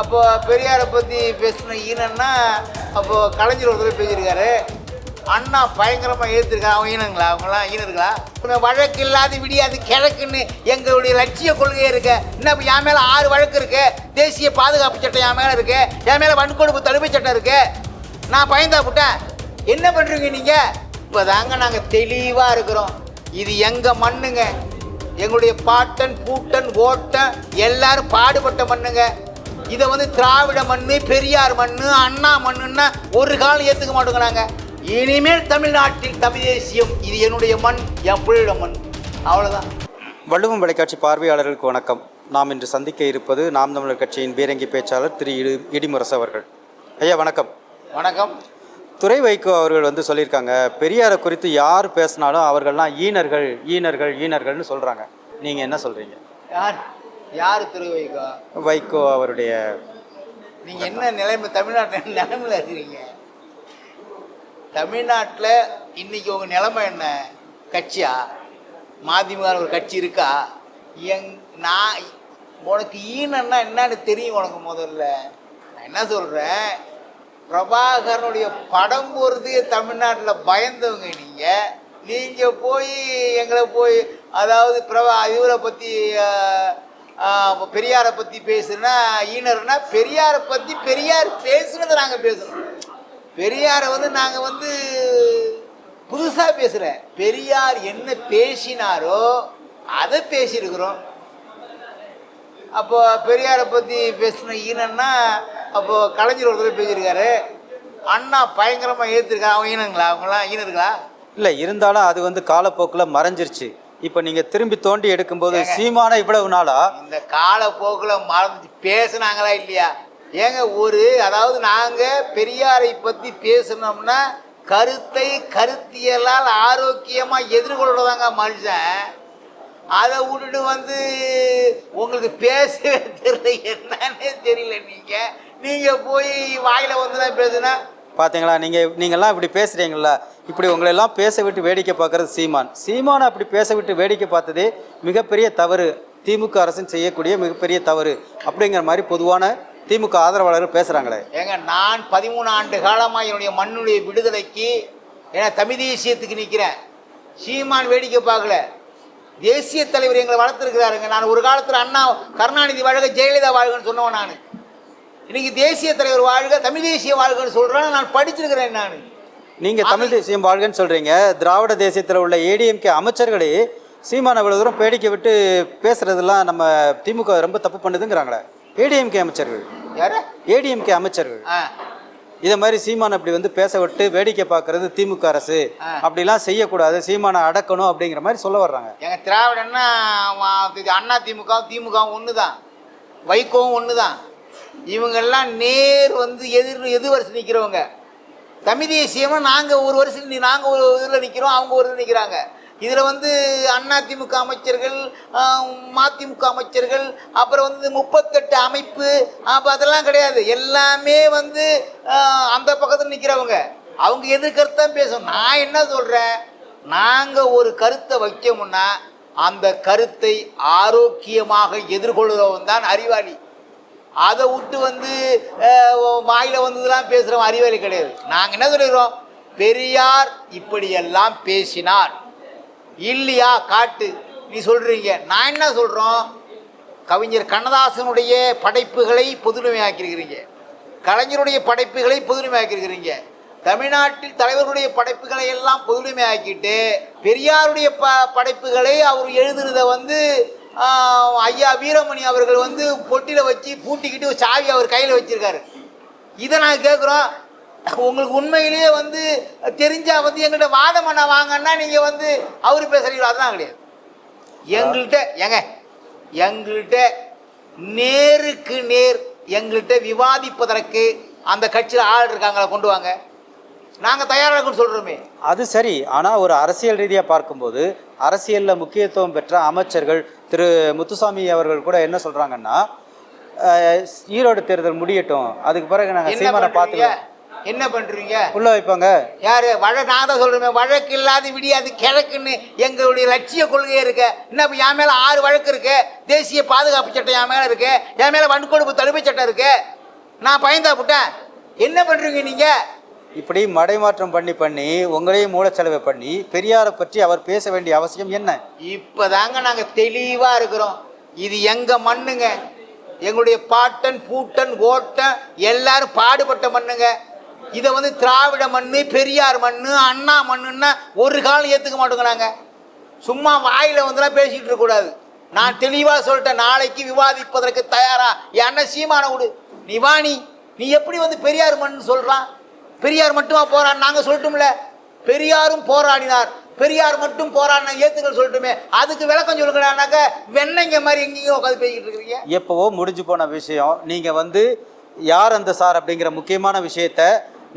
அப்போ பெரியாரை பற்றி பேசின ஈனன்னா அப்போது கலைஞர் ஒருத்தர் பேசியிருக்காரு. அண்ணா பயங்கரமாக ஏற்றுருக்கா அவங்க ஈனங்களா? அவங்களாம் ஈனர்களா? இப்போ வழக்கு இல்லாத விடியாது கிழக்குன்னு எங்களுடைய லட்சிய கொள்கையே இருக்கு. இன்னும் இப்போ என் மேலே ஆறு வழக்கு இருக்கு? தேசிய பாதுகாப்பு சட்டம் என் மேலே இருக்கு. என் மேலே வன்கொடுப்பு தடுப்பு சட்டம் இருக்கு. நான் பயந்தா விட்டேன் என்ன பண்ணுறீங்க நீங்கள் இப்போ தாங்க நாங்கள் தெளிவாக இருக்கிறோம். இது எங்கள் மண்ணுங்க? எங்களுடைய பாட்டன் பூட்டன் ஓட்டன் எல்லாரும் பாடுபட்ட மண்ணுங்க. இதை வந்து திராவிட மண்ணு பெரியார் மண்ணு அண்ணா மண்ணுன்னா ஒரு காலம் ஏற்றுக்க மாட்டோங்க நாங்கள் இனிமேல் தமிழ்நாட்டில் தமிழ் தேசியம் இது என்னுடைய மண் என் பிள்ளையோட மண். அவ்வளோதான் வள்ளுவம் தொலைக்காட்சி பார்வையாளர்களுக்கு வணக்கம். நாம் இன்று சந்திக்க இருப்பது நாம் தமிழர் கட்சியின் பீரங்கி பேச்சாளர் திரு இடி இடிமுரசு அவர்கள். ஐயா வணக்கம். வணக்கம். துரை வைகோ அவர்கள் வந்து சொல்லியிருக்காங்க பெரியாரை குறித்து யார் பேசினாலும் அவர்கள்லாம் ஈனர்கள் ஈனர்கள் ஈனர்கள்னு சொல்கிறாங்க நீங்கள் என்ன சொல்கிறீங்க யார்? யார் திரு வைகோ? வைகோ அவருடைய நீங்கள் என்ன நிலைமை தமிழ்நாட்டில் நிலைமையில் இருக்கிறீங்க தமிழ்நாட்டில் இன்னைக்கு உங்கள் நிலைமை என்ன? கட்சியா? மதிமுக ஒரு கட்சி இருக்கா? எங் நான் உனக்கு ஈனன்னா என்னன்னு தெரியும் உனக்கு முதல்ல. நான் என்ன சொல்கிறேன் பிரபாகரனுடைய படம் போகிறது தமிழ்நாட்டில் பயந்தவங்க நீங்கள் நீங்கள் போய் எங்களை போய் அதாவது பிரபா இவரை பற்றி பெரியாரை பற்றி பேசுனா ஈனர்னா பெரியாரை பற்றி பெரியார் பேசுனதை நாங்கள் பேசணும் பெரியாரை வந்து நாங்கள் வந்து புதுசாக பேசுகிறேன் பெரியார் என்ன பேசினாரோ அதை பேசியிருக்கிறோம். அப்போ பெரியாரை பற்றி பேசின ஈனன்னா அப்போது கலைஞர் ஒருத்தர் பேசியிருக்காரு. அண்ணா பயங்கரமாக ஏற்றிருக்காரு அவங்க ஈனங்களா? அவங்களாம் ஈனர்களா? இல்லை இருந்தாலும் அது வந்து காலப்போக்கில் மறைஞ்சிருச்சு. இப்போ நீங்கள் திரும்பி தோண்டி எடுக்கும்போது சீமான இவ்வளவு நாளா? இந்த காலப்போக்கில் மறந்து பேசுனாங்களா இல்லையா? ஏங்க ஒரு அதாவது நாங்கள் பெரியாரை பற்றி பேசணும்னா கருத்தை கருத்தியலால் ஆரோக்கியமாக எதிர்கொள்றதாங்க மனுஷன். அதை விட்டுட்டு வந்து உங்களுக்கு பேசவே தெரியல என்னன்னே தெரியல நீங்கள் நீங்கள் போய் வாயில் வந்து தான் பேசுனா பார்த்தீங்களா நீங்கள் நீங்கள்லாம் இப்படி பேசுகிறீங்களா இப்படி உங்களெல்லாம் பேச விட்டு வேடிக்கை பார்க்குறது சீமான். சீமானை அப்படி பேச விட்டு வேடிக்கை பார்த்ததே மிகப்பெரிய தவறு. திமுக அரசின் செய்யக்கூடிய மிகப்பெரிய தவறு அப்படிங்கிற மாதிரி பொதுவான திமுக ஆதரவாளர்கள் பேசுகிறாங்களே ஏங்க நான் பதிமூணு ஆண்டு காலமாக என்னுடைய மண்ணுடைய விடுதலைக்கு ஏன்னா தமிழ் தேசியத்துக்கு நிற்கிறேன் சீமான் வேடிக்கை பார்க்கல. தேசிய தலைவர் எங்களை வளர்த்துருக்கிறாருங்க. நான் ஒரு காலத்தில் அண்ணா கருணாநிதி வாழ்க ஜெயலலிதா வாழ்கன்னு சொன்னவன் நான். இன்னைக்கு தேசிய தலைவர் வாழ்க தமிழ் தேசிய வாழ்கன்னு சொல்கிறேன் நான் படிச்சிருக்கிறேன் நான். நீங்கள் தமிழ் தேசியம் வாழ்கன்னு சொல்கிறீங்க திராவிட தேசியத்தில் உள்ள ஏடிஎம்கே அமைச்சர்களே சீமான் அவ்வளோ தூரம் வேடிக்கை விட்டு பேசுகிறதெல்லாம் நம்ம திமுக ரொம்ப தப்பு பண்ணுதுங்கிறாங்களே. ஏடிஎம்கே அமைச்சர்கள். யாரு? ஏடிஎம்கே அமைச்சர்கள். இதை மாதிரி சீமான் அப்படி வந்து பேச விட்டு வேடிக்கை பார்க்கறது திமுக அரசு. அப்படிலாம் செய்யக்கூடாது. சீமானை அடக்கணும் அப்படிங்கிற மாதிரி சொல்ல வர்றாங்க. எங்கள் திராவிடன்னா அண்ணா திமுக திமுகவும் ஒன்று தான் வைகோவும் ஒன்று தான் இவங்கெல்லாம் நேர் வந்து எதிர் எதிர் வரிசை நிற்கிறவங்க தமிழ் தேசியமாக நாங்கள் ஒரு வருஷம் நாங்கள் ஒரு இதில் நிற்கிறோம் அவங்க ஒரு இதில் நிற்கிறாங்க இதில் வந்து அதிமுக அமைச்சர்கள் மதிமுக அமைச்சர்கள் அப்புறம் வந்து முப்பத்தெட்டு அமைப்பு அப்போ அதெல்லாம் கிடையாது. எல்லாமே வந்து அந்த பக்கத்தில் நிற்கிறவங்க அவங்க எதிர்கருத்து தான் பேசணும் நான் என்ன சொல்கிறேன் நாங்கள் ஒரு கருத்தை வைக்கமுன்னா அந்த கருத்தை ஆரோக்கியமாக எதிர்கொள்கிறவன் தான் அறிவாளி. அதை விட்டு வந்து வாயில் வந்ததுலாம் பேசுகிறோம் அறிவாளி கிடையாது. நாங்கள் என்ன சொல்லிடுறோம் பெரியார் இப்படியெல்லாம் பேசினார். இல்லையா காட்டு? நீ சொல்கிறீங்க நான் என்ன சொல்கிறோம் கவிஞர் கண்ணதாசனுடைய படைப்புகளை பொதுமையாக்கியிருக்கிறீங்க கலைஞருடைய படைப்புகளை பொதுமையாக்கியிருக்கிறீங்க தமிழ்நாட்டில் தலைவர்களுடைய படைப்புகளை எல்லாம் பொதுமையாக்கிட்டு பெரியாருடைய ப படைப்புகளை அவர் எழுதுனதை வந்து ஐயா வீரமணி அவர்கள் வந்து பொட்டியில் வச்சு பூட்டிக்கிட்டு ஒரு சாவி அவர் கையில் வச்சுருக்காரு. இதை நாங்கள் கேட்குறோம் உங்களுக்கு உண்மையிலேயே வந்து தெரிஞ்சால் வந்து எங்கள்கிட்ட வாதம் பண்ண வாங்கன்னா நீங்கள் வந்து அவர் பேசுகிறீங்களோ அதெல்லாம் கிடையாது. எங்கள்கிட்ட ஏங்க எங்கள்கிட்ட நேருக்கு நேர் எங்கள்கிட்ட விவாதிப்பதற்கு அந்த கட்சியில் ஆள் இருக்காங்களா கொண்டு வாங்க. நாங்கள் தயாராக இருக்குன்னு சொல்கிறோமே அது சரி. ஆனால் ஒரு அரசியல் ரீதியாக பார்க்கும்போது அரசியலில் முக்கியத்துவம் பெற்ற அமைச்சர்கள் திரு முத்துசாமி அவர்கள் கூட என்ன சொல்கிறாங்கன்னா ஈரோடு தேர்தல் முடியட்டும். அதுக்கு பிறகு நாங்கள் சீமானை பண்ணுறீங்க பார்த்துக்கலாம் என்ன பண்றீங்க? உள்ள வைப்பாங்க. யாரு? வழ நான் தான் சொல்றேன் வழக்கு இல்லாத விடியாது கிழக்குன்னு எங்களுடைய லட்சிய கொள்கை இருக்கு. என்ன இப்ப என் மேல ஆறு வழக்கு இருக்கு? தேசிய பாதுகாப்பு சட்டம் என் மேல இருக்கு. என் மேல வன்கொடுப்பு தடுப்பு சட்டம் இருக்கு. நான் பயந்தா விட்டேன் என்ன பண்றீங்க நீங்க? இப்படி மடைமாற்றம் பண்ணி பண்ணி உங்களையும் மூலச்செலவை பண்ணி பெரியாரை பற்றி அவர் பேச வேண்டிய அவசியம் என்ன? இப்போதாங்க நாங்கள் தெளிவாக இருக்கிறோம். இது எங்கள் மண்ணுங்க? எங்களுடைய பாட்டன் பூட்டன் ஓட்டன் எல்லாரும் பாடுபட்ட மண்ணுங்க. இதை வந்து திராவிட மண் பெரியார் மண் அண்ணா மண்ணுன்னா ஒரு காலம் ஏற்றுக்க மாட்டோங்க சும்மா வாயில் வந்துலாம் பேசிகிட்டு இருக்கக்கூடாது நான் தெளிவாக சொல்லிட்டேன் நாளைக்கு விவாதிப்பதற்கு தயாரா? என் அண்ணன் சீமான விடு. நீ நீ. எப்படி வந்து பெரியார் மண்ணு சொல்கிறான் பெரியார் மட்டுமா போராடினாங்க நாங்கள் சொல்லட்டும்ல. பெரியாரும் போராடினார். பெரியார் மட்டும் போராடின ஏத்துக்கள் சொல்லட்டுமே. அதுக்கு விளக்கம் சொல்லுங்கடானாக்க வெண்ணங்க மாதிரி எங்கேயும் உட்காந்து பேசிக்கிட்டு இருக்கிறீங்க. எப்போவோ முடிஞ்சு போன விஷயம். நீங்கள் வந்து யார் அந்த சார் அப்படிங்கிற முக்கியமான விஷயத்த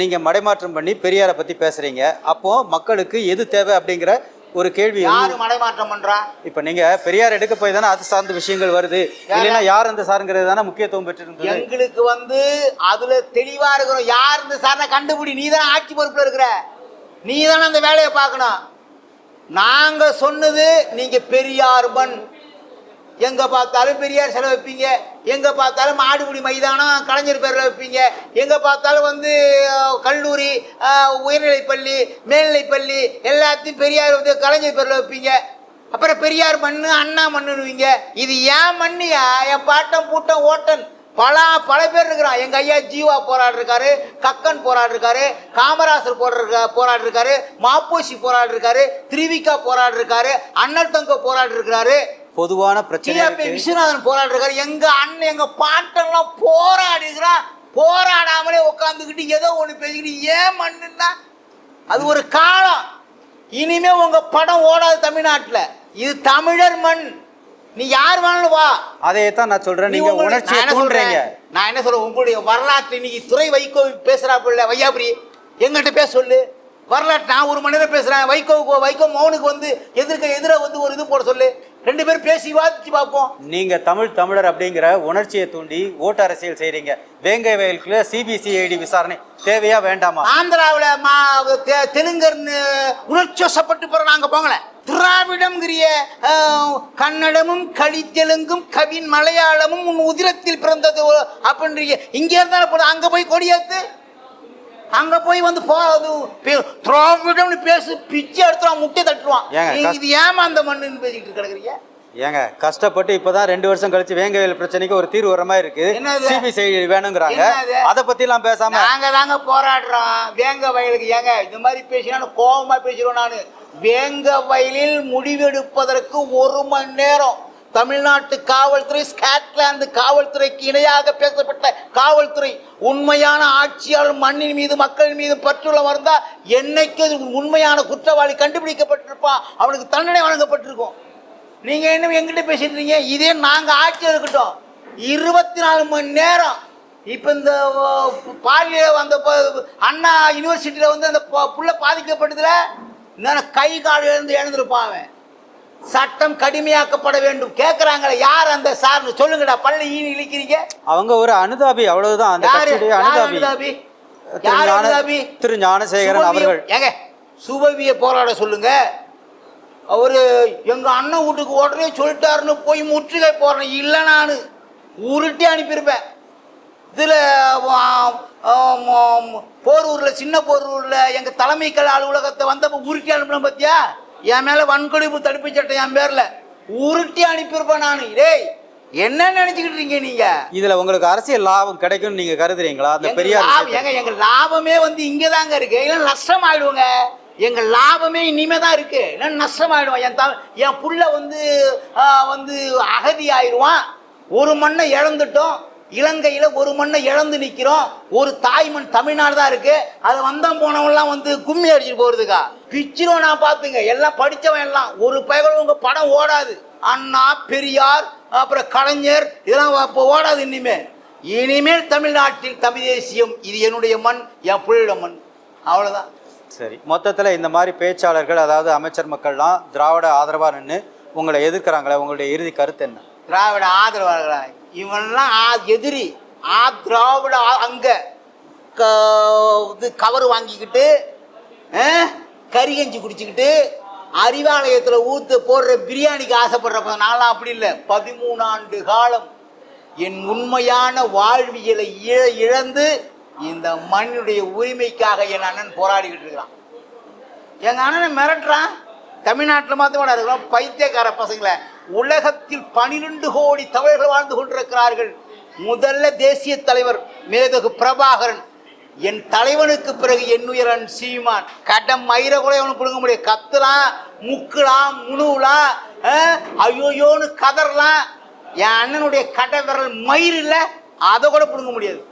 நீங்கள் மடைமாற்றம் பண்ணி பெரியாரை பற்றி பேசுகிறீங்க அப்போது மக்களுக்கு எது தேவை அப்படிங்கிற ஒரு கேள்வி யாரு மடைமாற்றம் பண்றா? இப்போ நீங்கள் பெரியார் எடுக்க போய் தானே அது சார்ந்த விஷயங்கள் வருது. இல்லைன்னா யார் அந்த சாருங்கிறது தானே முக்கியத்துவம் பெற்றிருந்தது. எங்களுக்கு வந்து அதுல தெளிவா இருக்கிறோம். யார் இந்த சாரனை கண்டுபிடி? நீ தானே ஆட்சி பொறுப்புல இருக்கிற. நீ தானே அந்த வேலையை பார்க்கணும். நாங்க சொன்னது நீங்க பெரியார் மண். எங்கே பார்த்தாலும் பெரியார் செலவு வைப்பீங்க. எங்கே பார்த்தாலும் மாடுபிடி மைதானம் கலைஞர் பேரில் வைப்பீங்க. எங்கே பார்த்தாலும் வந்து கல்லூரி உயர்நிலைப்பள்ளி மேல்நிலைப்பள்ளி எல்லாத்தையும் பெரியார் வந்து கலைஞர் பேரில் வைப்பீங்க. அப்புறம் பெரியார் மண் அண்ணா மண்ணுன்னுவீங்க. இது ஏன் மண்ணியா? என் பாட்டம் பூட்டம் ஓட்டன். பல பல பேர் இருக்கிறான். எங்கள் ஐயா ஜீவா போராடிருக்காரு கக்கன் போராடிருக்காரு காமராசர் போராடுற போராடிருக்காரு மாப்போசி போராடிருக்காரு திருவிக்கா போராடிருக்காரு அண்ணல் தங்க போராடிருக்கிறாரு. பொதுவான பிரச்சனை விஸ்வநாதன் போராடிருக்காரு எங்க அண்ணன் எங்க பாட்டெல்லாம் போராடிக்கிறான் போராடாமலே உட்காந்துக்கிட்டு ஏதோ ஒன்று பேசிக்கிட்டு ஏன் மண்ணுன்னா? அது ஒரு காலம். இனிமே உங்க படம் ஓடாது தமிழ்நாட்டுல. இது தமிழர் மண். நீ யார் வேணாலும் வா. அதையே தான் நான் சொல்கிறேன் நீ நீங்கள் உங்களுடைய- உணர்ச்சியை நான் என்ன சொல்றேன்? நான் என்ன சொல்றேன்? உங்களுடைய வரலாற்று இன்னைக்கு துறை வைகோ பேசுறாப்புல வையாபுரி. எங்கள்கிட்ட பேச சொல்லு. வரலாற்று நான் ஒரு மணி நேரம் பேசுறேன். வைகோ வைகோ மௌனுக்கு வந்து எதிர்க்க எதிர வந்து ஒரு இது போட சொல்லு. ரெண்டு பேரும் பேசி விவாதிச்சு பார்ப்போம். நீங்க தமிழ் தமிழர் அப்படிங்கிற உணர்ச்சியை தூண்டி ஓட்டு அரசியல் செய்றீங்க. வேங்கை வயலுக்குள்ள சிபிசிஐடி விசாரணை தேவையா வேண்டாமா? ஆந்திராவில் மா தெலுங்கர்னு உணர்ச்சோசப்பட்டு போற நாங்க போங்களேன் திராவிடம்ங்கிறிய கன்னடமும் கலித்தெலுங்கும் கவின் மலையாளமும் உன் உதிரத்தில் பிறந்தது அப்படின்றீங்க இங்கே இருந்தாலும் அங்க போய் கொடியேத்து அங்க போய் வந்து போ அது பே- திராவிடம்னு பேசு பிச்சை எடுத்துருவான் முட்டை தட்டுருவான் இது ஏமா அந்த மண்ணுன்னு பேசிக்கிட்டு கிடக்குறீங்க? ஏங்க கஷ்டப்பட்டு இப்பதான் ரெண்டு வருஷம் கழிச்சு வேங்கை வயல் பிரச்சனைக்கு ஒரு தீர்வு வர மாதிரி இருக்கு? சிபிசிஐடி வேணுங்கிறாங்க? அதை பத்தி எல்லாம் பேசாம நாங்க தாங்க போராடுறோம். வேங்க வயலுக்கு ஏங்க இந்த மாதிரி பேசினா கோபமா பேசிடுவேன் நான். வேங்க வயலில் முடிவெடுப்பதற்கு ஒரு மணி நேரம். தமிழ்நாட்டு காவல்துறை ஸ்காட்லாந்து காவல்துறைக்கு இணையாக பேசப்பட்ட காவல்துறை உண்மையான ஆட்சியாளர் மண்ணின் மீது மக்களின் மீது பற்றுள்ள வந்தா என்னைக்கு அது உண்மையான குற்றவாளி கண்டுபிடிக்கப்பட்டிருப்பான் அவனுக்கு தண்டனை வழங்கப்பட்டிருக்கும். நீங்க என்ன எங்கிட்ட பேசிட்டு இருக்கீங்க? இதே நாங்க ஆட்சியில் இருக்கட்டும். இருபத்தி நாலு மணி நேரம். இப்போ இந்த பாலிய அந்த அண்ணா யூனிவர்சிட்டியில் வந்து அந்த ப- புள்ள பாதிக்கப்பட்டதுல இன்னும் கை கால் எழுந்து எழுந்திருப்பான் அவன். சட்டம் கடுமையாக்கப்பட வேண்டும். கேட்குறாங்களே யார் அந்த சார்னு சொல்லுங்கடா பள்ளி ஈனி இழிக்கிறீங்க? அவங்க ஒரு அனுதாபி அவ்வளவுதான். அந்த கட்சியுடைய அனுதாபி. அனுதாபி? திரு ஞானசேகரன் அவர்கள். ஏங்க சுபவிய போராட சொல்லுங்க. அவரு எங்க அண்ணன் வீட்டுக்கு உடனே சொல்லிட்டாருன்னு போய் முற்றுகை போடுறேன். இல்லை நான். உருட்டி அனுப்பியிருப்பேன். இதில் போரூரில் சின்ன போரூரில் எங்கள் தலைமை கல் அலுவலகத்தை வந்தப்போ உருட்டி அனுப்பினேன் பார்த்தியா என் மேலே வன்கொடுப்பு தடுப்பு சட்டம் என் பேரில் உருட்டி அனுப்பியிருப்பேன் நான். டேய் என்ன நினச்சிக்கிட்டு இருக்கீங்க நீங்கள் இதுல உங்களுக்கு அரசியல் லாபம் கிடைக்கும்னு நீங்க கருதுறீங்களா? அந்த எங்க விஷயத்துல? ஏங்க எங்க லாபமே வந்து இங்க தாங்க இருக்கு. இல்லை நஷ்டம் ஆயிடுவோங்க எங்க லாபமே இனிமே தான் இருக்கு. என்ன நஷ்டம் ஆயிடுவோம் என் த என் புள்ள வந்து வந்து அகதி ஆயிடுவான் ஒரு மண்ணை இழந்துட்டோம். இலங்கையில் ஒரு மண்ணை இழந்து நிற்கிறோம் ஒரு தாய்மண் தமிழ்நாடு தான் இருக்கு. அது வந்தம் போனவன்லாம் வந்து கும்மி அடிச்சுட்டு போகிறதுக்கா பிச்சிரும் நான் பார்த்துங்க. எல்லாம் படித்தவன் எல்லாம். ஒரு பயகளும் உங்கள் படம் ஓடாது. அண்ணா பெரியார் அப்புறம் கலைஞர் இதெல்லாம் இப்போ ஓடாது இனிமே. இனிமேல் தமிழ்நாட்டில் தமிழ் தேசியம் இது என்னுடைய மண் என் புள்ளிட மண். அவ்வளோதான் சரி. மொத்தத்துல இந்த மாதிரி பேச்சாளர்கள் அதாவது அமைச்சர் மக்கள்லாம் திராவிட ஆதரவா நின்று உங்களை எதிர்க்கிறாங்களே உங்களுடைய இறுதி கருத்து என்ன? திராவிட ஆதரவாளர்களா? இவன்லாம் ஆ எதிரி ஆ திராவிட ஆ- அங்க க இது கவர் வாங்கிக்கிட்டு கறிகஞ்சி குடிச்சிக்கிட்டு அறிவாலயத்தில் ஊற்று போடுற பிரியாணிக்கு ஆசைப்படுறப்ப நான்லாம் அப்படி இல்லை. பதிமூணாண்டு காலம் என் உண்மையான வாழ்வியலை இழ இழந்து இந்த மண்ணுடைய உரிமைக்காக என் அண்ணன் போராடிக்கிட்டு இருக்கிறான். எங்கள் அண்ணனை மிரட்டுறான். தமிழ்நாட்டில் மாத்திரம் இருக்கிறோம் பைத்தியக்கார பசங்களை. உலகத்தில் பனிரெண்டு கோடி தமிழர்கள் வாழ்ந்து கொண்டிருக்கிறார்கள். முதல்ல தேசிய தலைவர் மேதகு பிரபாகரன். என் தலைவனுக்கு பிறகு என்னுயரன் சீமான். கடம் மயிர கூட அவனுக்கு பிடுங்க முடியாது. கத்துலாம் முக்குலாம் முழுலாம் ஐயோயோன்னு கதறலாம். என் அண்ணனுடைய கடை விரல் மயிர் இல்லை அதை கூட பிடுங்க முடியாது.